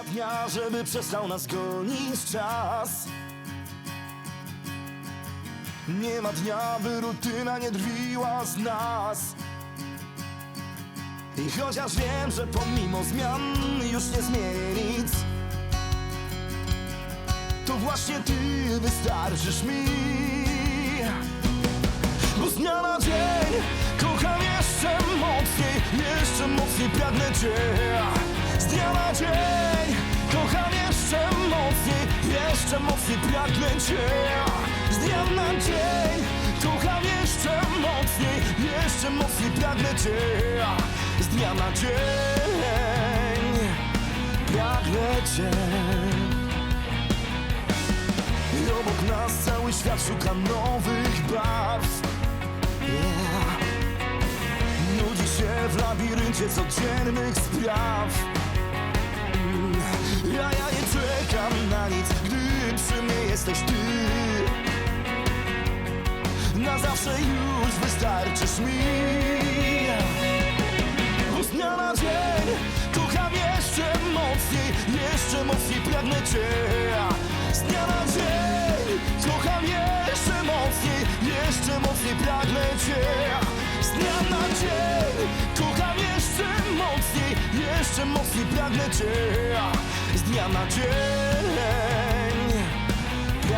ma dnia, żeby przestał nas gonić czas. Nie ma dnia, by rutyna nie drwiła z nas. I chociaż wiem, że pomimo zmian już nie zmieni nic To właśnie ty wystarczysz mi. Bo z dnia na dzień kocham jeszcze mocniej Jeszcze mocniej pragnę cię. Z dnia na dzień Mocniej pragnę cię Z dnia na dzień kocham jeszcze mocniej Jeszcze mocniej pragnę cię. Z dnia na dzień pragnę cię. I obok nas cały świat szuka nowych barw. Yeah. Nudzi się w labiryncie codziennych spraw. Mm, Ja, ja nie czekam na nic, gdy przy mnie jesteś ty Na zawsze już wystarczysz mi bo z dnia na dzień kocham jeszcze mocniej, jeszcze mocniej pragnę Cię. Z dnia na dzień kocham jeszcze mocniej, jeszcze mocniej pragnę Cię. Z dnia na dzień kocham jeszcze mocniej, jeszcze mocniej pragnę Cię. Z dnia na dzień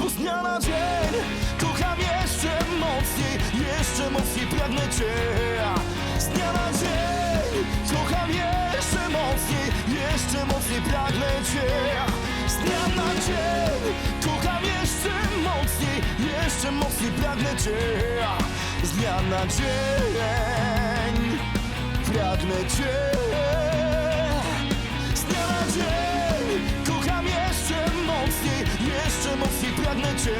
Bo z dnia na dzień kocham jeszcze mocniej, jeszcze mocniej pragnę Cię. Z dnia na dzień kocham jeszcze mocniej, jeszcze mocniej pragnę Cię. Z dnia na dzień kocham jeszcze mocniej, jeszcze mocniej pragnę Cię. Z dnia na dzień pragnę Cię. Pragnę Cię.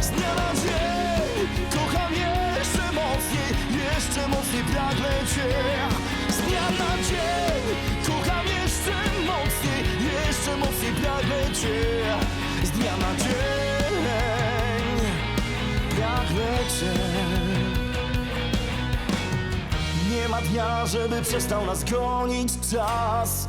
Z dnia na dzień kocham jeszcze mocniej, jeszcze mocniej pragnę Cię. Z dnia na dzień kocham jeszcze mocniej, jeszcze mocniej pragnę Cię. Z dnia na dzień pragnę Cię. Nie ma dnia, żeby przestał nas gonić czas.